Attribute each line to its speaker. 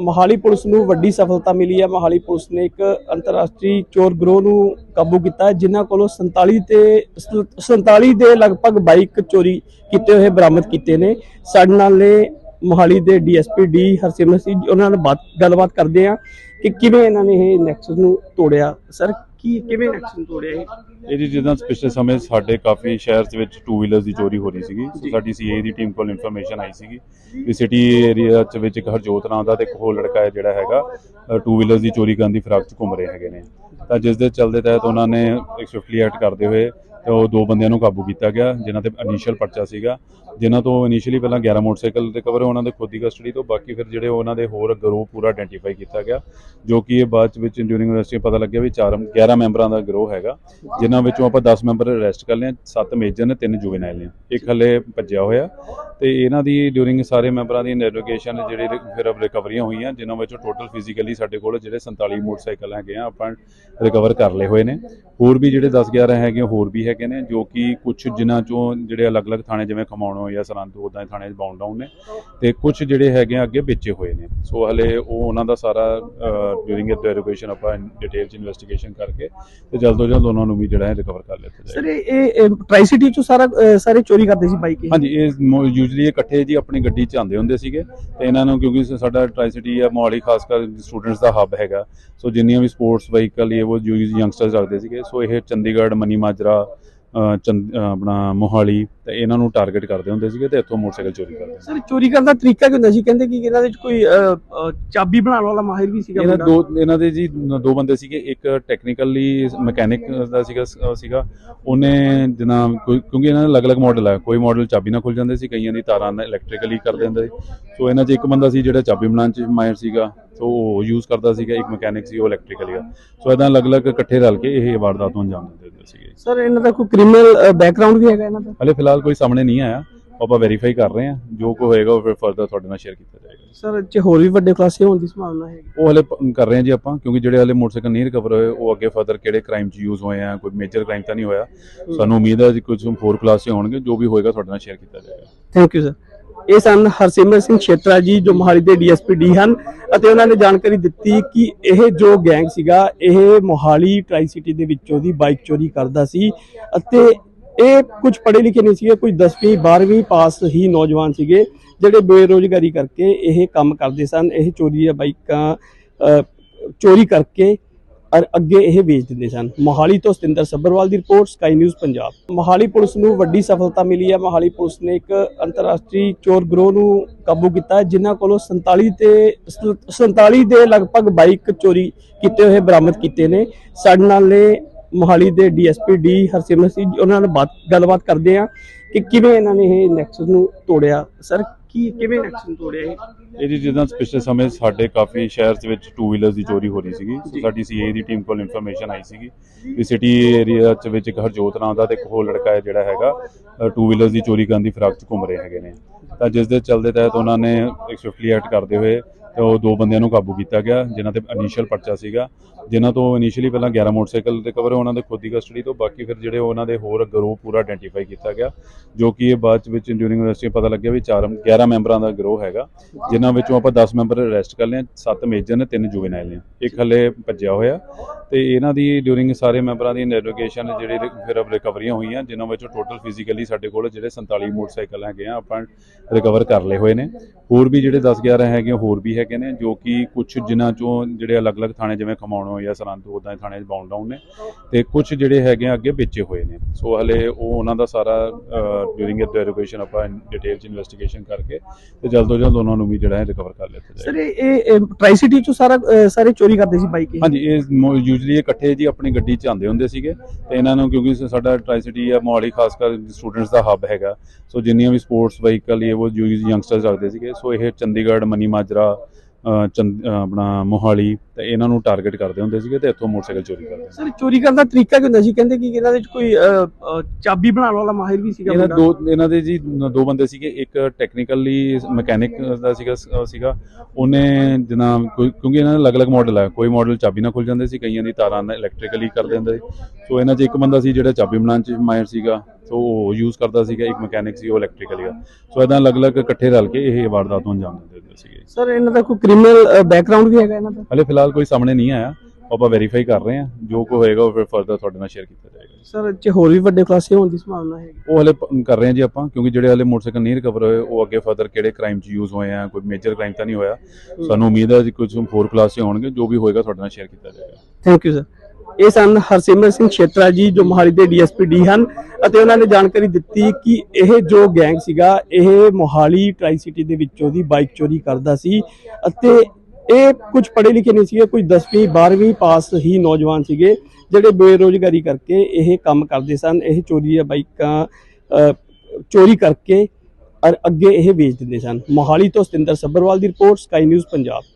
Speaker 1: Mohali police ਨੂੰ ਵੱਡੀ ਸਫਲਤਾ ਮਿਲੀ ਹੈ। ਮੋਹਾਲੀ ਪੁਲਿਸ ਨੇ ਇੱਕ ਅੰਤਰਰਾਸ਼ਟਰੀ ਚੋਰ ਗਰੋਹ ਨੂੰ ਕਾਬੂ ਕੀਤਾ ਜਿਨ੍ਹਾਂ ਕੋਲੋਂ 47 ਤੇ 47 ਦੇ ਲਗਭਗ ਬਾਈਕ ਚੋਰੀ ਕੀਤੇ ਹੋਏ ਬਰਾਮਦ ਕੀਤੇ ਨੇ। ਸਾਡੇ ਨਾਲ ਨੇ ਮੋਹਾਲੀ ਦੇ ਡੀਐਸਪੀ ਡੀ ਹਰਸਿਮਰਤ ਸਿੰਘ ਜੀ, ਉਹਨਾਂ ਨਾਲ ਬਾਤ ਗੱਲਬਾਤ ਕਰਦੇ ਆ ਕਿ ਕਿਵੇਂ ਇਹਨਾਂ ਨੇ ਇਹ ਨੈਕਸਸ ਨੂੰ ਤੋੜਿਆ। ਸਰ ਕੀ ਕਿਵੇਂ ਨੈਕਸਸ ਨੂੰ ਤੋੜਿਆ ਇਹ?
Speaker 2: ਇਹ ਜੀ ਜਿੱਦਾਂ ਪਿਛਲੇ ਸਮੇਂ ਸਾਡੇ ਕਾਫੀ ਸ਼ਹਿਰ ਦੇ ਵਿੱਚ ਟੂ ਵੀਲਰਸ ਦੀ ਚੋਰੀ ਹੋ ਰਹੀ ਸੀਗੀ ਸੋ। ਸਾਡੀ ਸੀਏ ਦੀ ਟੀਮ ਕੋਲ ਇਨਫੋਰਮੇਸ਼ਨ ਆਈ ਸੀਗੀ ਵੀ ਸਿਟੀ ਏਰੀਆ ਚ ਵਿੱਚ ਇੱਕ ਹਰਜੋਤ ਨਾਮ ਦਾ ਤੇ ਇੱਕ ਹੋਰ ਲੜਕਾ ਹੈ ਜਿਹੜਾ ਹੈਗਾ ਟੂ ਵੀਲਰਸ ਦੀ ਚੋਰੀ ਕਰਨ ਦੀ ਫਿਰਾਕ ਚ ਘੁੰਮ ਰਹੇ ਹੈਗੇ ਨੇ ਤਾਂ ਜਿਸ ਦੇ ਚੱਲਦੇ ਤਹਿਤ ਉਹਨਾਂ ਨੇ ਇੱਕ ਸਵਿਫਟਲੀ ਐਕਟ ਕਰਦੇ ਹੋਏ ਤੇ ਉਹ ਦੋ ਬੰਦਿਆਂ ਨੂੰ ਕਾਬੂ ਕੀਤਾ ਗਿਆ, ਜਿਨ੍ਹਾਂ ਤੇ ਇਨੀਸ਼ੀਅਲ ਪਰਚਾ ਸੀਗਾ। ਜਿਨ੍ਹਾਂ ਤੋਂ ਇਨੀਸ਼ੀਅਲੀ ਪਹਿਲਾਂ 11 ਮੋਟਰਸਾਈਕਲ ਰਿਕਵਰ ਉਹਨਾਂ ਦੇ ਖੁਦ ਦੀ ਕਸਟਡੀ ਤੋਂ, ਬਾਕੀ ਫਿਰ ਜਿਹੜੇ ਉਹਨਾਂ ਦੇ ਹੋਰ ਗਰੋਹ ਪੂਰਾ ਆਇਡੈਂਟੀਫਾਈ ਕੀਤਾ ਗਿਆ, ਜੋ ਕਿ ਇਹ ਬਾਅਦ ਚ ਵਿੱਚ ਡਿਊਰਿੰਗ ਯੂਨੀਵਰਸਿਟੀ ਪਤਾ ਲੱਗਿਆ ਵੀ 4 11 ਮੈਂਬਰਾਂ ਦਾ ਗਰੋਹ ਹੈਗਾ, ਜਿਨ੍ਹਾਂ ਵਿੱਚੋਂ ਆਪਾਂ 10 ਮੈਂਬਰ ਅਰੈਸਟ ਕਰ ਲਏ 7 ਮੇਜਰ ਨੇ 3 ਜੁਵੇਨਾਈਲ ਨੇ। ਇੱਕ ਹਲੇ ਭੱਜਿਆ ਹੋਇਆ। ਤੇ ਇਹਨਾਂ ਦੀ ਡਿਊਰਿੰਗ ਸਾਰੇ ਮੈਂਬਰਾਂ ਦੀ ਇਨਵੈਸਟੀਗੇਸ਼ਨ ਜਿਹੜੀ ਫਿਰ ਰਿਕਵਰੀਆਂ ਹੋਈਆਂ, ਜਿਨ੍ਹਾਂ ਵਿੱਚੋਂ ਟੋਟਲ ਫਿਜ਼ੀਕਲੀ ਸਾਡੇ ਕੋਲ ਜਿਹੜੇ 47 ਮੋਟਰਸਾਈਕਲ ਹੈਗੇ ਆ, ਆਪਾਂ ਰਿਕਵਰ ਕਰ ਲਏ ਹੋਏ ਨੇ। ਹੋਰ ਵੀ ਜਿਹੜੇ 10 11 ਹੈਗੇ ਹੋਰ ਵੀ ਹੈਗੇ ਨੇ ਜੋ ਕਿ ਕੁਝ ਜਿਨ੍ਹਾਂ ਚੋਂ ਜਿਹੜੇ ਅਲੱਗ-ਅਲੱਗ ਥਾਣੇ ਜਿਵੇਂ ਖਮਾਣੋ ਜਾਂ ਸਰਹੰਦ ਉਦਾਂ ਦੇ ਥਾਣੇ ਬਾਉਂਡ ਡਾਊਨ ਨੇ ਤੇ ਕੁਝ ਜਿਹੜੇ ਹੈਗੇ ਆ ਅੱਗੇ ਵੇਚੇ ਹੋਏ ਨੇ। ਸੋ ਹਲੇ ਉਹ ਉਹਨਾਂ ਦਾ ਸਾਰਾ ਡਿਊਰਿੰਗ ਇਨਵੈਸਟੀਗੇਸ਼ਨ ਆਪਾਂ ਡਿਟੇਲ 'ਚ ਇਨਵੈਸਟੀਗੇਸ਼ਨ ਕਰਕੇ ਤੇ ਜਲਦ ਤੋਂ ਜਲਦ ਉਹਨਾਂ ਨੂੰ ਵੀ ਜਿਹੜਾ ਹੈ ਰਿਕਵਰ ਕਰ ਲਿਆ ਜਾਏਗਾ।
Speaker 1: ਸਰ ਇਹ ਇਹ ਟ੍ਰਾਈ ਸਿਟੀ ਚੋਂ ਸਾਰਾ ਸਾਰੇ ਚੋਰੀ ਕਰਦੇ ਸੀ ਬਾਈਕ
Speaker 2: ਹਾਂਜੀ ਇਹ ਯੂਜੂਲੀ ਇਕੱਠੇ ਜੀ ਆਪਣੀ ਗੱਡੀ 'ਚ ਆਉਂਦੇ ਹੁੰਦੇ ਸੀਗੇ ਤੇ ਇਹਨਾਂ ਨੂੰ ਕਿਉਂਕਿ ਸਾਡਾ ਟ੍ਰਾਈ ਸਿਟੀ ਆ ਮੋਹਾਲੀ ਖਾਸ ਕਰ ਸਟੂਡੈਂਟਸ ਦਾ ਹੱਬ ਹੈਗਾ। ਸੋ ਜਿੰਨੀਆਂ ਵੀ ਸਪੋਰਟਸ ਵਹੀਕਲ ਇਹ ਉਹ ਯੰਗਸਟਰਸ ਰੱਖਦੇ ਸੀਗੇ। ਸੋ ਇਹ ਚੰਡੀਗੜ੍ਹ ਮਨੀ ਮਾਜਰਾ ਆਪਣਾ ਮੋਹਾਲੀ ਤੇ ਇਹਨਾਂ ਨੂੰ ਟਾਰਗੇਟ ਕਰਦੇ ਹੁੰਦੇ ਸੀਗੇ ਤੇ ਇੱਥੋਂ ਮੋਟਰਸਾਈਕਲ ਚੋਰੀ ਕਰਦੇ ਸੀ
Speaker 1: ਸਰ ਚੋਰੀ ਕਰਨ ਦਾ ਤਰੀਕਾ ਕੀ ਹੁੰਦਾ ਸੀ? ਕਹਿੰਦੇ ਕਿ ਇਹਨਾਂ ਦੇ ਵਿੱਚ ਕੋਈ ਚਾਬੀ ਬਣਾਉਣ ਵਾਲਾ ਮਾਹਿਰ ਵੀ ਸੀਗਾ
Speaker 2: ਇਹਨਾਂ। ਦੋ ਇਹਨਾਂ ਦੇ ਜੀ ਦੋ ਬੰਦੇ ਸੀਗੇ। ਇੱਕ ਟੈਕਨੀਕਲੀ ਮਕੈਨਿਕ ਦਾ ਸੀਗਾ ਸੀਗਾ। ਉਹਨੇ ਕੋਈ ਕਿਉਂਕਿ ਇਹਨਾਂ ਦੇ ਅਲੱਗ-ਅਲੱਗ ਮਾਡਲ ਆ ਕੋਈ ਮਾਡਲ ਚਾਬੀ ਨਾਲ ਖੁੱਲ ਜਾਂਦੇ ਸੀ ਕਈਆਂ ਦੀ ਤਾਰਾਂ ਨਾਲ ਇਲੈਕਟ੍ਰੀਕਲੀ ਕਰ ਦਿੰਦੇ। ਸੀ ਸੋ ਇਹਨਾਂ 'ਚ ਇੱਕ ਬੰਦਾ ਸੀ ਜਿਹੜਾ ਚਾਬੀ ਬਣਾਉਣ 'ਚ ਮਾਹਿਰ ਸੀਗਾ। ਸੋ ਉਹ ਯੂਜ਼ ਕਰਦਾ ਸੀਗਾ ਇੱਕ ਮਕੈਨਿਕ ਸੀ ਉਹ ਇਲੈਕਟ੍ਰੀਕਲੀ ਆ ਸੋ ਇਦਾਂ ਅਲੱਗ-ਅਲੱਗ ਇਕੱਠੇ ਰਲ ਕੇ ਇਹ ਵਾਰਦਾਤ ਨੂੰ ਅੰਜਾਮ ਦਿੰਦੇ ਸੀਗੇ।
Speaker 1: ਸਰ ਇਹਨਾਂ ਦਾ ਕੋਈ ਕ੍ਰਿਮੀਨਲ ਬੈਕਗ੍ਰਾਉਂਡ ਵੀ ਹੈਗਾ ਇਹਨਾਂ ਦਾ?
Speaker 2: ਹਲੇ ਫਿਲਹਾਲ ਕੋਈ ਸਾਹਮਣੇ ਨਹੀਂ ਆਇਆ। ਆਪਾਂ ਵੈਰੀਫਾਈ ਕਰ ਰਹੇ ਹਾਂ। ਜੋ ਕੋ ਹੋਏਗਾ ਉਹ ਫਿਰ ਫਰਦਰ ਤੁਹਾਡੇ ਨਾਲ ਸ਼ੇਅਰ ਕੀਤਾ ਜਾਏਗਾ।
Speaker 1: ਸਰ ਚ ਹੋਰ ਵੀ ਵੱਡੇ ਖੁਲਾਸੇ ਹੋਣ ਦੀ ਸੰਭਾਵਨਾ ਹੈ
Speaker 2: ਉਹ ਹਲੇ ਕਰ ਰਹੇ ਹਾਂ ਜੀ ਆਪਾਂ ਕਿਉਂਕਿ ਜਿਹੜੇ ਹਲੇ ਮੋਟਰਸਾਈਕਲ ਨਹੀਂ ਰਿਕਵਰ ਹੋਏ ਉਹ ਅੱਗੇ ਫਰਦਰ ਕਿਹੜੇ ਕ੍ਰਾਈਮ 'ਚ ਯੂਜ਼ ਹੋਏ ਆ ਕੋਈ ਮੇਜਰ ਕ੍ਰਾਈਮ ਤਾਂ ਨਹੀਂ ਹੋਇਆ। ਸਾਨੂੰ ਉਮੀਦ ਹੈ ਕਿ ਕੁਝ ਹੋਰ ਖੁਲਾਸੇ ਹੋਣਗੇ ਜੋ ਵੀ ਹੋਏਗਾ ਤੁਹਾਡੇ ਨਾਲ ਸ਼ੇਅਰ ਕੀਤਾ ਜਾਏਗਾ।
Speaker 1: ਥੈਂਕ ਯੂ ਸਰ ਇਹ ਸਨ ਹਰਸਿਮਰ ਸਿੰਘ ਛੇਤਰਾ ਜੀ ਜੋ ਮੋਹਾਲੀ ਦੇ ਡੀਐਸਪੀ ਡੀ ਹਨ ਅਤੇ ਉਹਨਾਂ ਨੇ ਜਾਣਕਾਰੀ ਦਿੱਤੀ ਕਿ ਇਹ ਜੋ ਗੈਂਗ ਸੀਗਾ, ਇਹ ਮੋਹਾਲੀ ਟਰਾਈ ਸਿਟੀ ਦੇ ਵਿੱਚੋਂ ਦੀ ਬਾਈਕ ਚੋਰੀ ਕਰਦਾ ਸੀ ਅਤੇ ਇਹ ਕੁਝ ਪੜ੍ਹੇ ਲਿਖੇ ਨਹੀਂ ਸੀਗੇ, ਕੁਝ 10ਵੀਂ 12ਵੀਂ ਪਾਸ ਹੀ ਨੌਜਵਾਨ ਸੀਗੇ ਜਿਹੜੇ ਬੇਰੋਜ਼ਗਾਰੀ ਕਰਕੇ ਇਹ ਕੰਮ ਕਰਦੇ ਸਨ, ਇਹ ਚੋਰੀ ਦੀਆਂ ਬਾਈਕਾਂ ਚੋਰੀ ਕਰਕੇ ਔਰ ਅੱਗੇ ਇਹ ਵੇਚ ਦਿੰਦੇ ਸਨ। ਮੋਹਾਲੀ ਤੋਂ ਸਤਿੰਦਰ ਸੱਭਰਵਾਲ ਦੀ report sky news Punjab. Mohali police ਨੂੰ ਵੱਡੀ ਸਫਲਤਾ ਮਿਲੀ ਹੈ। ਮੋਹਾਲੀ ਪੁਲਿਸ ਨੇ ਇੱਕ ਅੰਤਰਰਾਸ਼ਟਰੀ ਚੋਰ ਗਰੋਹ ਨੂੰ ਕਾਬੂ ਕੀਤਾ ਜਿਨ੍ਹਾਂ ਕੋਲੋਂ 47 ਤੇ 47 ਦੇ ਲਗਭਗ ਬਾਈਕ ਚੋਰੀ ਕੀਤੇ ਹੋਏ ਬਰਾਮਦ ਕੀਤੇ ਨੇ। ਸਾਡੇ ਨਾਲ ਨੇ ਮੋਹਾਲੀ ਦੇ ਡੀਐਸਪੀ ਡੀ ਹਰਸਿਮਰਤ ਸਿੰਘ ਜੀ, ਉਹਨਾਂ ਨਾਲ ਬਾਤ ਗੱਲਬਾਤ ਕਰਦੇ ਆ ਕਿ ਕਿਵੇਂ ਇਹਨਾਂ ਨੇ ਇਹ ਨੈਕਸਸ ਨੂੰ ਤੋੜਿਆ। ਸਰ ਕੀ ਕਿਵੇਂ ਨੈਕਸਸ ਨੂੰ ਤੋੜਿਆ ਇਹ?
Speaker 2: ਇਹ ਜੀ ਜਿੱਦਾਂ ਪਿਛਲੇ ਸਮੇਂ ਸਾਡੇ ਕਾਫੀ ਸ਼ਹਿਰ ਦੇ ਵਿੱਚ ਟੂ ਵੀਲਰਸ ਦੀ ਚੋਰੀ ਹੋ ਰਹੀ ਸੀਗੀ। ਸੋ। ਸਾਡੀ ਸੀਏ ਦੀ ਟੀਮ ਕੋਲ ਇਨਫੋਰਮੇਸ਼ਨ ਆਈ ਸੀਗੀ ਵੀ ਸਿਟੀ ਏਰੀਆ ਚ ਵਿੱਚ ਇੱਕ ਹਰਜੋਤ ਨਾਮ ਦਾ ਤੇ ਇੱਕ ਹੋਰ ਲੜਕਾ ਹੈ ਜਿਹੜਾ ਹੈਗਾ ਟੂ ਵੀਲਰਸ ਦੀ ਚੋਰੀ ਕਰਨ ਦੀ ਫਿਰਾਕ ਚ ਘੁੰਮ ਰਹੇ ਹੈਗੇ ਨੇ। ਤਾਂ ਜਿਸ ਦੇ ਚੱਲਦੇ ਤਹਿਤ ਉਹਨਾਂ ਨੇ ਇੱਕ ਸਵਿਫਟਲੀ ਐਕਟ ਕਰਦੇ ਹੋਏ ਤੇ ਉਹ ਦੋ ਬੰਦਿਆਂ ਨੂੰ ਕਾਬੂ ਕੀਤਾ ਗਿਆ, ਜਿਨ੍ਹਾਂ ਤੇ ਇਨੀਸ਼ੀਅਲ ਪਰਚਾ ਸੀਗਾ। ਜਿਨ੍ਹਾਂ ਤੋਂ ਇਨੀਸ਼ੀਅਲੀ ਪਹਿਲਾਂ 11 ਮੋਟਰਸਾਈਕਲ ਰਿਕਵਰ ਉਹਨਾਂ ਦੇ ਖੁਦ ਦੀ ਕਸਟਡੀ ਤੋਂ, ਬਾਕੀ ਫਿਰ ਜਿਹੜੇ ਉਹਨਾਂ ਦੇ ਹੋਰ ਗਰੋਹ ਪੂਰਾ ਆਇਡੈਂਟੀਫਾਈ ਕੀਤਾ ਗਿਆ, ਜੋ ਕਿ ਇਹ ਬਾਅਦ ਚ ਵਿੱਚ ਡਿਊਰਿੰਗ ਯੂਨੀਵਰਸਿਟੀ ਪਤਾ ਲੱਗਿਆ ਵੀ 4 11 ਮੈਂਬਰਾਂ ਦਾ ਗਰੋਹ ਹੈਗਾ, ਜਿਨ੍ਹਾਂ ਵਿੱਚੋਂ ਆਪਾਂ 10 ਮੈਂਬਰ ਅਰੈਸਟ ਕਰ ਲਏ 7 ਮੇਜਰ ਨੇ 3 ਜੁਵੇਨਾਈਲ ਨੇ। ਇੱਕ ਹਲੇ ਭੱਜਿਆ ਹੋਇਆ। ਤੇ ਇਹਨਾਂ ਦੀ ਡਿਊਰਿੰਗ ਸਾਰੇ ਮੈਂਬਰਾਂ ਦੀ ਇਨਵੈਸਟੀਗੇਸ਼ਨ ਜਿਹੜੀ ਫਿਰ ਰਿਕਵਰੀਆਂ ਹੋਈਆਂ, ਜਿਨ੍ਹਾਂ ਵਿੱਚੋਂ ਟੋਟਲ ਫਿਜ਼ੀਕਲੀ ਸਾਡੇ ਕੋਲ ਜਿਹੜੇ 47 ਮੋਟਰਸਾਈਕਲ ਹੈਗੇ ਆ, ਆਪਾਂ ਰਿਕਵਰ ਕਰ ਲਏ ਹੋਏ ਨੇ। ਹੋਰ ਵੀ ਜਿਹੜੇ 10 11 ਹੈਗੇ ਹੋਰ ਵੀ ਹੈਗੇ ਨੇ ਜੋ ਕਿ ਕੁਝ ਜਿਨ੍ਹਾਂ ਚੋਂ ਜਿਹੜੇ ਅਲੱਗ-ਅਲੱਗ ਥਾਣੇ ਜਿਵੇਂ ਖਮਾਣੋ ਜਾਂ ਸਰਹੰਦ ਉਦਾਂ ਦੇ ਥਾਣੇ ਬਾਉਂਡ ਡਾਊਨ ਨੇ ਤੇ ਕੁਝ ਜਿਹੜੇ ਹੈਗੇ ਆ ਅੱਗੇ ਵੇਚੇ ਹੋਏ ਨੇ। ਸੋ ਹਲੇ ਉਹ ਉਹਨਾਂ ਦਾ ਸਾਰਾ ਡਿਊਰਿੰਗ ਇਨਵੈਸਟੀਗੇਸ਼ਨ ਆਪਾਂ ਡਿਟੇਲ 'ਚ ਇਨਵੈਸਟੀਗੇਸ਼ਨ ਕਰਕੇ ਤੇ ਜਲਦ ਤੋਂ ਜਲਦ ਉਹਨਾਂ ਨੂੰ ਵੀ ਜਿਹੜਾ ਹੈ ਰਿਕਵਰ ਕਰ ਲਿਆ ਜਾਏਗਾ।
Speaker 1: ਸਰ ਇਹ ਟਰਾਈ ਸਿਟੀ ਚੋਂ ਸਾਰਾ ਸਾਰੇ ਚੋਰੀ ਕਰਦੇ ਸੀ ਬਾਈਕ
Speaker 2: ਹਾਂਜੀ ਇਹ ਯੂਜੂਲੀ ਇਕੱਠੇ ਜੀ ਆਪਣੀ ਗੱਡੀ 'ਚ ਆਉਂਦੇ ਹੁੰਦੇ ਸੀਗੇ ਤੇ ਇਹਨਾਂ ਨੂੰ ਕਿਉਂਕਿ ਸਾਡਾ ਟਰਾਈ ਸਿਟੀ ਆ ਮੋਹਾਲੀ ਖਾਸ ਕਰ ਸਟੂਡੈਂਟਸ ਦਾ ਹੱਬ ਹੈਗਾ। ਸੋ ਜਿੰਨੀਆਂ ਵੀ ਸਪੋਰਟਸ ਵਹੀਕਲ ਇਹ ਉਹ ਯੰਗਸਟਰਸ ਰੱਖਦੇ ਸੀਗੇ। ਸੋ ਇਹ ਚੰਡੀਗੜ੍ਹ ਮਨੀ ਮਾਜਰਾ ਆਪਣਾ ਮੋਹਾਲੀ ਤੇ ਇਹਨਾਂ ਨੂੰ ਟਾਰਗੇਟ ਕਰਦੇ ਹੁੰਦੇ ਸੀਗੇ ਤੇ ਇੱਥੋਂ ਮੋਟਰਸਾਈਕਲ ਚੋਰੀ ਕਰਦੇ ਸੀ
Speaker 1: ਸਰ ਚੋਰੀ ਕਰਨ ਦਾ ਤਰੀਕਾ ਕੀ ਹੁੰਦਾ ਸੀ? ਕਹਿੰਦੇ ਕਿ ਇਹਨਾਂ ਦੇ ਵਿੱਚ ਕੋਈ ਚਾਬੀ ਬਣਾਉਣ ਵਾਲਾ ਮਾਹਿਰ ਵੀ ਸੀਗਾ
Speaker 2: ਇਹਨਾਂ। ਦੋ ਇਹਨਾਂ ਦੇ ਜੀ ਦੋ ਬੰਦੇ ਸੀਗੇ। ਇੱਕ ਟੈਕਨੀਕਲੀ ਮਕੈਨਿਕ ਦਾ ਸੀਗਾ ਸੀਗਾ। ਉਹਨੇ ਕੋਈ ਕਿਉਂਕਿ ਇਹਨਾਂ ਦੇ ਅਲੱਗ-ਅਲੱਗ ਮਾਡਲ ਆ ਕੋਈ ਮਾਡਲ ਚਾਬੀ ਨਾਲ ਖੁੱਲ ਜਾਂਦੇ ਸੀ ਕਈਆਂ ਦੀ ਤਾਰਾਂ ਨਾਲ ਇਲੈਕਟ੍ਰੀਕਲੀ ਕਰ ਦਿੰਦੇ ਸੀ। ਸੋ ਇਹਨਾਂ 'ਚ ਇੱਕ ਬੰਦਾ ਸੀ ਜਿਹੜਾ ਚਾਬੀ ਬਣਾਉਣ 'ਚ ਮਾਹਿਰ ਸੀਗਾ। ਸੋ ਉਹ ਯੂਜ਼ ਕਰਦਾ ਸੀਗਾ ਇੱਕ ਮਕੈਨਿਕ ਸੀ ਉਹ ਇਲੈਕਟ੍ਰੀਕਲ ਸੀਗਾ। ਸੋ ਇਦਾਂ ਅਲੱਗ-ਅਲੱਗ ਇਕੱਠੇ ਰਲ ਕੇ ਇਹ ਵਾਰਦਾਤ ਨੂੰ ਅੰਜਾਮ ਦਿੰਦੇ ਸੀਗੇ।
Speaker 1: ਸਰ ਇਹਨਾਂ ਦਾ ਕੋਈ ਕ੍ਰਿਮੀਨਲ ਬੈਕਗ੍ਰਾਉਂਡ ਵੀ ਹੈਗਾ ਇਹਨਾਂ ਦਾ?
Speaker 2: ਹਲੇ ਫਿਲਹਾਲ ਕੋਈ ਸਾਹਮਣੇ ਨਹੀਂ ਆਇਆ। ਆਪਾਂ ਵੈਰੀਫਾਈ ਕਰ ਰਹੇ ਹਾਂ। ਜੋ ਕੋ ਹੋਏਗਾ ਉਹ ਫਿਰ ਫਰਦਰ ਤੁਹਾਡੇ ਨਾਲ ਸ਼ੇਅਰ ਕੀਤਾ ਜਾਏਗਾ।
Speaker 1: ਸਰ 'ਚ ਹੋਰ ਵੀ ਵੱਡੇ ਖੁਲਾਸੇ ਹੋਣ ਦੀ ਸੰਭਾਵਨਾ ਹੈ
Speaker 2: ਉਹ ਹਲੇ ਕਰ ਰਹੇ ਹਾਂ ਜੀ ਆਪਾਂ ਕਿਉਂਕਿ ਜਿਹੜੇ ਹਲੇ ਮੋਟਰਸਾਈਕਲ ਨਹੀਂ ਰਿਕਵਰ ਹੋਏ ਉਹ ਅੱਗੇ ਫਰਦਰ ਕਿਹੜੇ ਕ੍ਰਾਈਮ 'ਚ ਯੂਜ਼ ਹੋਏ ਆ ਕੋਈ ਮੇਜਰ ਕ੍ਰਾਈਮ ਤਾਂ ਨਹੀਂ ਹੋਇਆ। ਸਾਨੂੰ ਉਮੀਦ ਹੈ ਜੀ ਕੁਝ ਹੋਰ ਖੁਲਾਸੇ ਹੋਣਗੇ ਜੋ ਵੀ ਹੋਏਗਾ ਤੁਹਾਡੇ ਨਾਲ ਸ਼ੇਅਰ ਕੀਤਾ ਜਾਏਗਾ।
Speaker 1: ਥੈਂਕ ਯੂ ਸਰ ਇਹ ਸਨ ਹਰਸਿਮਰ ਸਿੰਘ ਛੇਤਰਾ ਜੀ ਜੋ ਮੋਹਾਲੀ ਦੇ ਡੀਐਸਪੀ ਡੀ ਹਨ ਅਤੇ ਉਹਨਾਂ ਨੇ ਜਾਣਕਾਰੀ ਦਿੱਤੀ ਕਿ ਇਹ ਜੋ ਗੈਂਗ ਸੀਗਾ, ਇਹ ਮੋਹਾਲੀ ਟਰਾਈ ਸਿਟੀ ਦੇ ਵਿੱਚੋਂ ਦੀ ਬਾਈਕ ਚੋਰੀ ਕਰਦਾ ਸੀ ਅਤੇ ਇਹ ਕੁਝ ਪੜ੍ਹੇ ਲਿਖੇ ਨਹੀਂ ਸੀਗੇ, ਕੁਝ 10ਵੀਂ 12ਵੀਂ ਪਾਸ ਹੀ ਨੌਜਵਾਨ ਸੀਗੇ ਜਿਹੜੇ ਬੇਰੋਜ਼ਗਾਰੀ ਕਰਕੇ ਇਹ ਕੰਮ ਕਰਦੇ ਸਨ, ਇਹ ਚੋਰੀ ਦੀਆਂ ਬਾਈਕਾਂ ਚੋਰੀ ਕਰਕੇ ਔਰ ਅੱਗੇ ਇਹ ਵੇਚ ਦਿੰਦੇ ਸਨ। ਮੋਹਾਲੀ ਤੋਂ ਸਤਿੰਦਰ ਸੱਭਰਵਾਲ ਦੀ ਰਿਪੋਰਟ, ਸਕਾਈ ਨਿਊਜ਼ ਪੰਜਾਬ।